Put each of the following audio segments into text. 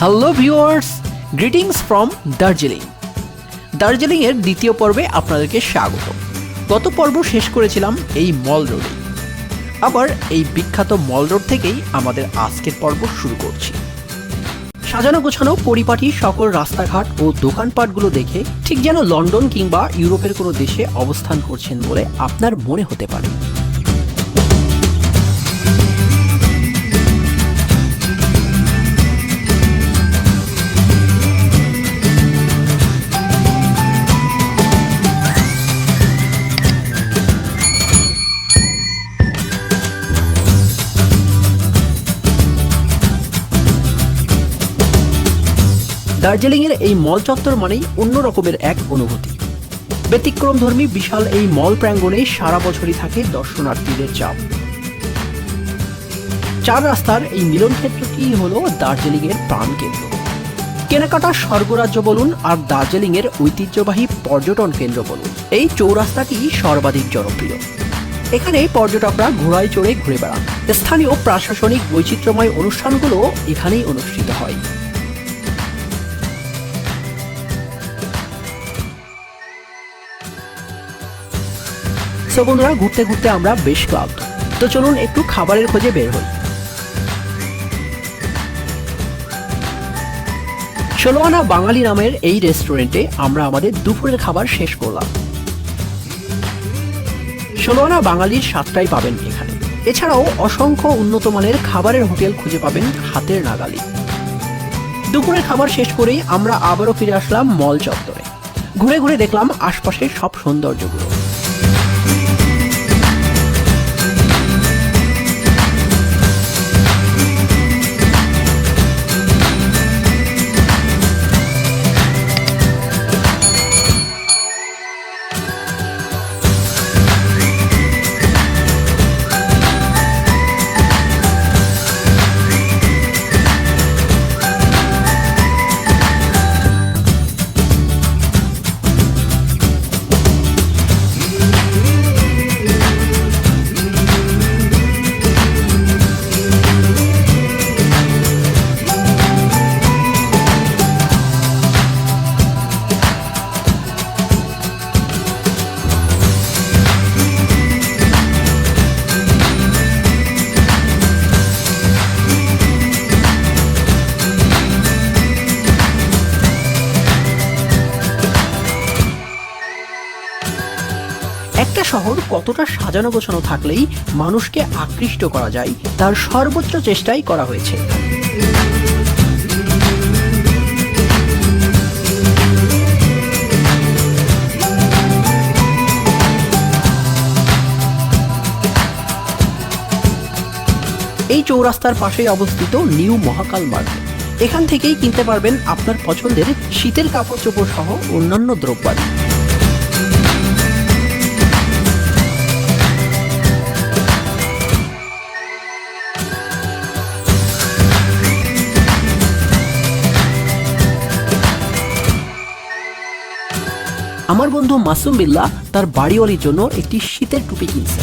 Hello viewers greetings from Darjeeling দার্জিলিংয়ের দ্বিতীয় পর্বে আপনাদেরকে স্বাগত। গত পর্ব শেষ করেছিলাম এই মল রোডে। আবার এই বিখ্যাত মল রোড থেকেই আমাদের আজকের পর্ব শুরু করছি। সাজানো গোছানো পরিপাটি সকল রাস্তাঘাট ও দোকানপাটগুলো দেখে ঠিক যেন লন্ডন কিংবা ইউরোপের কোনো দেশে অবস্থান করছেন বলে আপনার মনে হতে পারে। দার্জিলিংয়ের এই মল চত্বর মানেই অন্য রকমের এক অনুভূতি। ব্যতিক্রমধর্মী বিশাল এই মল প্রাঙ্গণে সারা বছরই থাকে দর্শনার্থীদের চাপ। চার রাস্তার এই মিলন ক্ষেত্রটি হলো দার্জিলিংয়ের প্রাণকেন্দ্র? কেনাকাটা স্বর্গরাজ্য বলুন আর দার্জিলিংয়ের ঐতিহ্যবাহী পর্যটন কেন্দ্র বলুন, এই চৌরাস্তাটি সর্বাধিক জনপ্রিয়। এখানে পর্যটকরা ঘোড়ায় চড়ে ঘুরে বেড়ান। স্থানীয় প্রশাসনিক বৈচিত্র্যময় অনুষ্ঠানগুলো এখানেই অনুষ্ঠিত হয়। সো বন্ধুরা, ঘুরতে ঘুরতে আমরা বেশ ক্লান্ত। তো চলুন একটু খাবারের খোঁজে বের হই। ষোলোয়ানা বাঙালি নামের এই রেস্টুরেন্টে আমরা আমাদের দুপুরের খাবার শেষ করলাম। ষোলোয়ানা বাঙালির স্বাদটাই পাবেন এখানে। এছাড়াও অসংখ্য উন্নত মানের খাবারের হোটেল খুঁজে পাবেন হাতের নাগালি। দুপুরের খাবার শেষ করেই আমরা আবারও ফিরে আসলাম মল চত্বরে। ঘুরে ঘুরে দেখলাম আশপাশের সব সৌন্দর্যগুলো। কতটা সাজানো গোছানো থাকলেই মানুষকে আকৃষ্ট করা যায়, তার সর্বোচ্চ চেষ্টাই করা হয়েছে। এই চৌরাস্তার পাশেই অবস্থিত নিউ মহাকাল মার্কেট এখান থেকেই কিনতে পারবেন আপনার পছন্দের শীতের কাপড় চোপড় সহ অন্যান্য দ্রব্যাদি। আমার বন্ধু মাসুম বিল্লা তার বাড়িওয়ালির জন্য একটি শীতের টুপি কিনছে।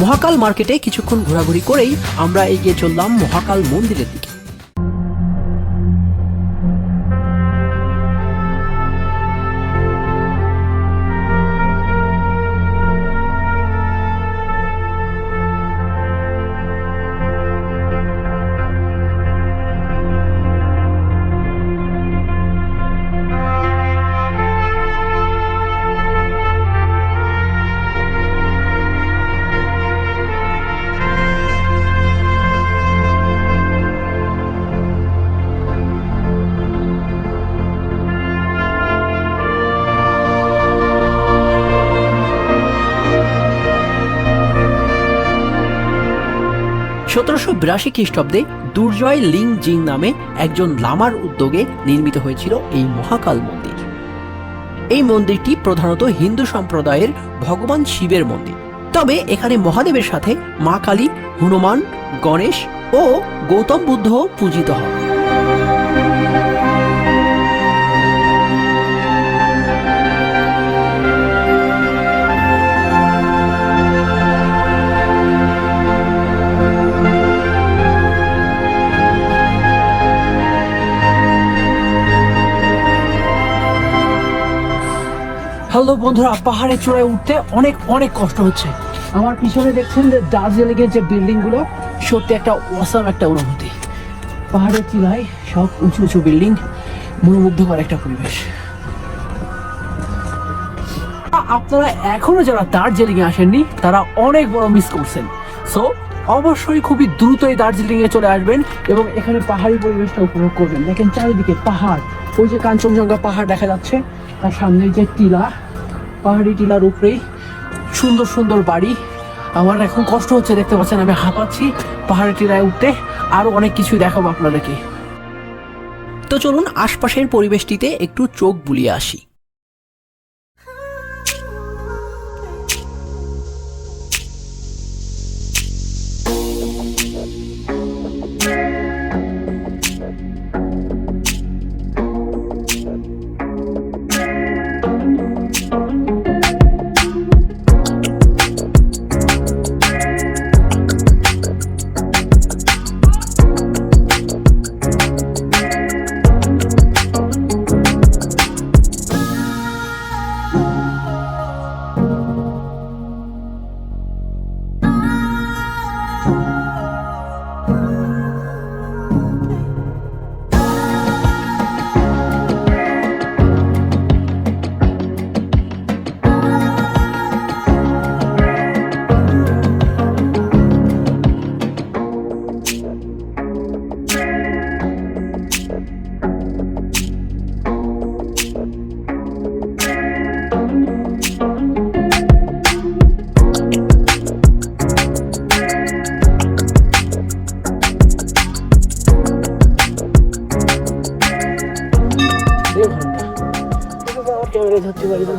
মহাকাল মার্কেটে কিছুক্ষণ ঘোরাঘুরি করেই আমরা এগিয়ে চললাম মহাকাল মন্দিরের দিকে। সতেরোশো বিরাশি খ্রিস্টাব্দে দুর্জয় লিং জিং নামে একজন লামার উদ্যোগে নির্মিত হয়েছিল এই মহাকাল মন্দির। এই মন্দিরটি প্রধানত হিন্দু সম্প্রদায়ের ভগবান শিবের মন্দির। তবে এখানে মহাদেবের সাথে মা কালী, হনুমান, গণেশ ও গৌতম বুদ্ধ পূজিত হয় বন্ধুরা, পাহাড়ে চড়ে উঠতে অনেক অনেক কষ্ট হচ্ছে। আমার পিছনে দেখছেন যে দার্জিলিং এর যে বিল্ডিংগুলো সত্যি একটা অসাম একটা অনুভূতি। পাহাড়ের চূড়ায় সব উঁচু উঁচু বিল্ডিং, মনোমুগ্ধকর একটা পরিবেশ। আপনারা এখনও যারা দার্জিলিং এ আসেননি, তারা অনেক বড় মিস করছেন। সো অবশ্যই খুবই দ্রুত এই দার্জিলিং এ চলে আসবেন এবং এখানে পাহাড়ি পরিবেশটা উপভোগ করবেন। দেখেন চারিদিকে পাহাড়। ওই যে কাঞ্চনজঙ্ঘা পাহাড় দেখা যাচ্ছে, তার সামনে যে টিলা পাহাড়ি টিলার উপরেই সুন্দর সুন্দর বাড়ি। আমার এখন কষ্ট হচ্ছে, দেখতে পাচ্ছেন, আমি হাঁপাচ্ছি পাহাড়ি টিলায় উঠতে। আরও অনেক কিছুই দেখাবো আপনাদেরকে। তো চলুন, আশপাশের পরিবেশটিতে একটু চোখ বুলিয়ে আসি। ক্যামেরা ধরতে পারি না।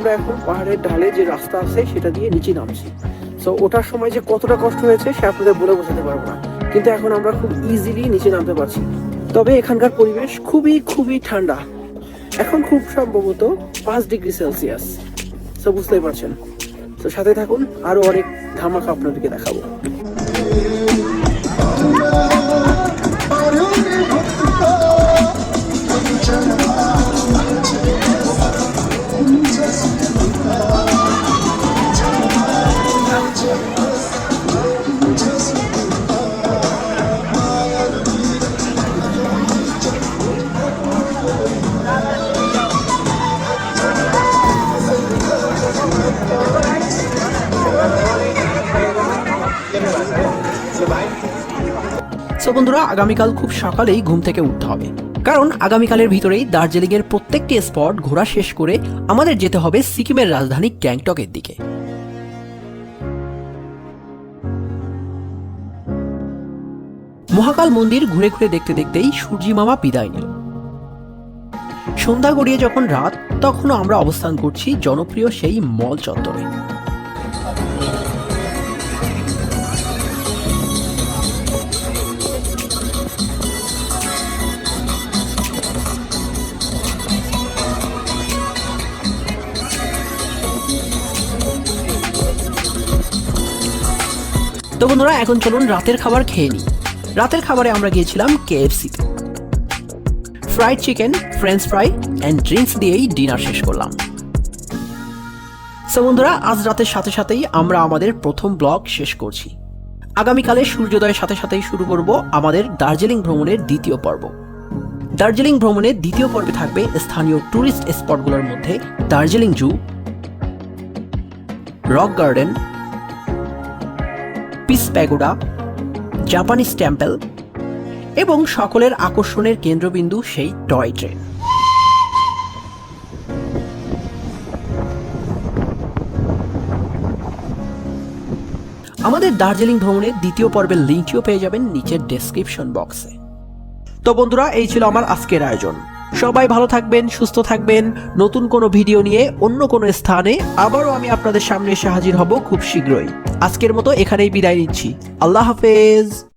আমরা এখন পাহাড়ের ঢালে যে রাস্তা আছে, সেটা দিয়ে নিচে নামছি। সো ওঠার সময় যে কতটা কষ্ট হয়েছে, সে আপনাদের বলে বোঝাতে পারব না। কিন্তু এখন আমরা খুব ইজিলি নিচে নামতে পারছি। তবে এখানকার পরিবেশ খুবই খুবই ঠান্ডা। এখন খুব সম্ভবত পাঁচ ডিগ্রি সেলসিয়াস। সো বুঝতেই পারছেন। তো সাথে থাকুন, আরও অনেক ধামাকা আপনাদেরকে দেখাবো। সো বন্ধুরা, আগামীকাল খুব সকালেই ঘুম থেকে উঠতে হবে। কারণ আগামীকালের ভিতরেই দার্জিলিং এর প্রত্যেকটি স্পট ঘোরা শেষ করে আমাদের যেতে হবে সিকিমের রাজধানী গ্যাংটকের দিকে। মহাকাল মন্দির ঘুরে ঘুরে দেখতে দেখতেই সূর্যি মামা বিদায় নিল। সন্ধ্যা গড়িয়ে যখন রাত, তখনও আমরা অবস্থান করছি জনপ্রিয় সেই মল চত্বরে তো বন্ধুরা, এখন চলুন রাতের খাবার খেয়ে নিই। রাতের খাবারে আমরা গিয়েছিলাম কেএফসিতে fried chicken french fry and drinks দিয়েই ডিনার শেষ করলাম। সো বন্ধুরা, আজ রাতের সাথে সাথেই আমরা আমাদের প্রথম ব্লগ শেষ করছি। আগামীকালে সূর্যোদয়ের সাথে সাথেই শুরু করব আমাদের দার্জিলিং ভ্রমণের দ্বিতীয় পর্ব। দার্জিলিং ভ্রমণের দ্বিতীয় পর্বে থাকবে স্থানীয় ট্যুরিস্ট স্পটগুলোর মধ্যে Darjeeling zoo rock garden peace pagoda, Japanese temple এবং সকলের আকর্ষণের কেন্দ্রবিন্দু সেই টয় ট্রেন। আমাদের দার্জিলিং ভ্রমণের দ্বিতীয় পর্বের লিঙ্কটিও পেয়ে যাবেন নিচের ডেসক্রিপশন বক্সে তো বন্ধুরা, এই ছিল আমার আজকের আয়োজন। সবাই ভালো থাকবেন, সুস্থ থাকবেন। নতুন কোনো ভিডিও নিয়ে অন্য কোনো স্থানে আবারও আমি আপনাদের সামনে এসে হাজির হব খুব শীঘ্রই। আজকের মতো এখানেই বিদায় নিচ্ছি। আল্লাহ হাফেজ।